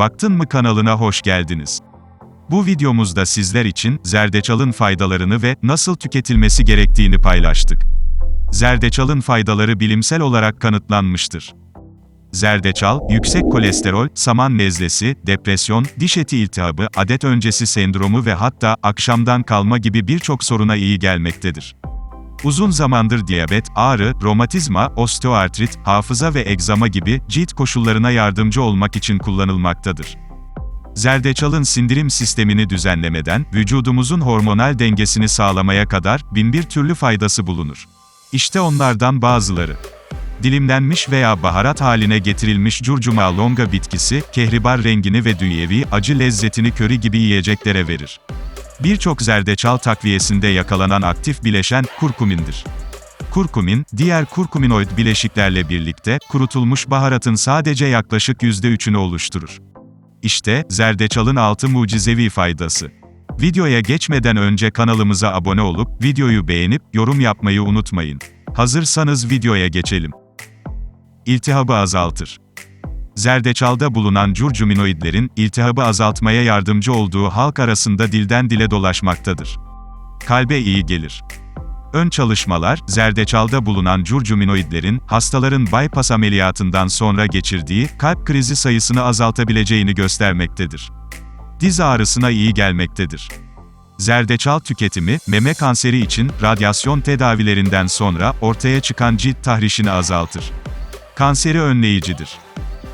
Baktın mı kanalına hoş geldiniz. Bu videomuzda sizler için zerdeçalın faydalarını ve nasıl tüketilmesi gerektiğini paylaştık. Zerdeçalın faydaları bilimsel olarak kanıtlanmıştır. Zerdeçal, yüksek kolesterol, saman nezlesi, depresyon, diş eti iltihabı, adet öncesi sendromu ve hatta akşamdan kalma gibi birçok soruna iyi gelmektedir. Uzun zamandır diyabet, ağrı, romatizma, osteoartrit, hafıza ve egzama gibi cilt koşullarına yardımcı olmak için kullanılmaktadır. Zerdeçalın sindirim sistemini düzenlemeden, vücudumuzun hormonal dengesini sağlamaya kadar binbir türlü faydası bulunur. İşte onlardan bazıları. Dilimlenmiş veya baharat haline getirilmiş curcuma longa bitkisi, kehribar rengini ve dünyevi acı lezzetini köri gibi yiyeceklere verir. Birçok zerdeçal takviyesinde yakalanan aktif bileşen kurkumindir. Kurkumin, diğer kurkuminoid bileşiklerle birlikte kurutulmuş baharatın sadece yaklaşık %3'ünü oluşturur. İşte zerdeçalın 6 mucizevi faydası. Videoya geçmeden önce kanalımıza abone olup videoyu beğenip yorum yapmayı unutmayın. Hazırsanız videoya geçelim. İltihabı azaltır. Zerdeçalda bulunan curcuminoidlerin, iltihabı azaltmaya yardımcı olduğu halk arasında dilden dile dolaşmaktadır. Kalbe iyi gelir. Ön çalışmalar, zerdeçalda bulunan curcuminoidlerin, hastaların bypass ameliyatından sonra geçirdiği, kalp krizi sayısını azaltabileceğini göstermektedir. Diz ağrısına iyi gelmektedir. Zerdeçal tüketimi, meme kanseri için, radyasyon tedavilerinden sonra, ortaya çıkan cilt tahrişini azaltır. Kanseri önleyicidir.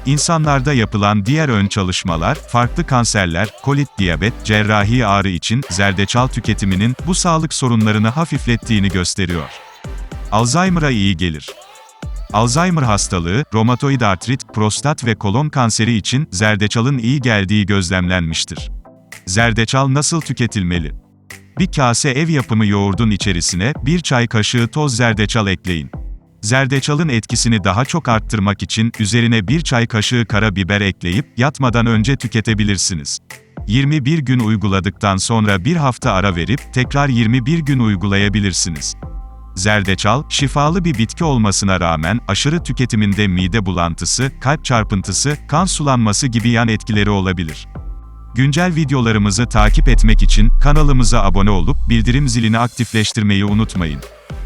İnsanlarda yapılan diğer ön çalışmalar, farklı kanserler, kolit, diyabet, cerrahi ağrı için zerdeçal tüketiminin bu sağlık sorunlarını hafiflettiğini gösteriyor. Alzheimer'a iyi gelir. Alzheimer hastalığı, romatoid artrit, prostat ve kolon kanseri için zerdeçalın iyi geldiği gözlemlenmiştir. Zerdeçal nasıl tüketilmeli? Bir kase ev yapımı yoğurdun içerisine bir çay kaşığı toz zerdeçal ekleyin. Zerdeçalın etkisini daha çok arttırmak için üzerine bir çay kaşığı karabiber ekleyip yatmadan önce tüketebilirsiniz. 21 gün uyguladıktan sonra bir hafta ara verip tekrar 21 gün uygulayabilirsiniz. Zerdeçal, şifalı bir bitki olmasına rağmen aşırı tüketiminde mide bulantısı, kalp çarpıntısı, kan sulanması gibi yan etkileri olabilir. Güncel videolarımızı takip etmek için kanalımıza abone olup bildirim zilini aktifleştirmeyi unutmayın.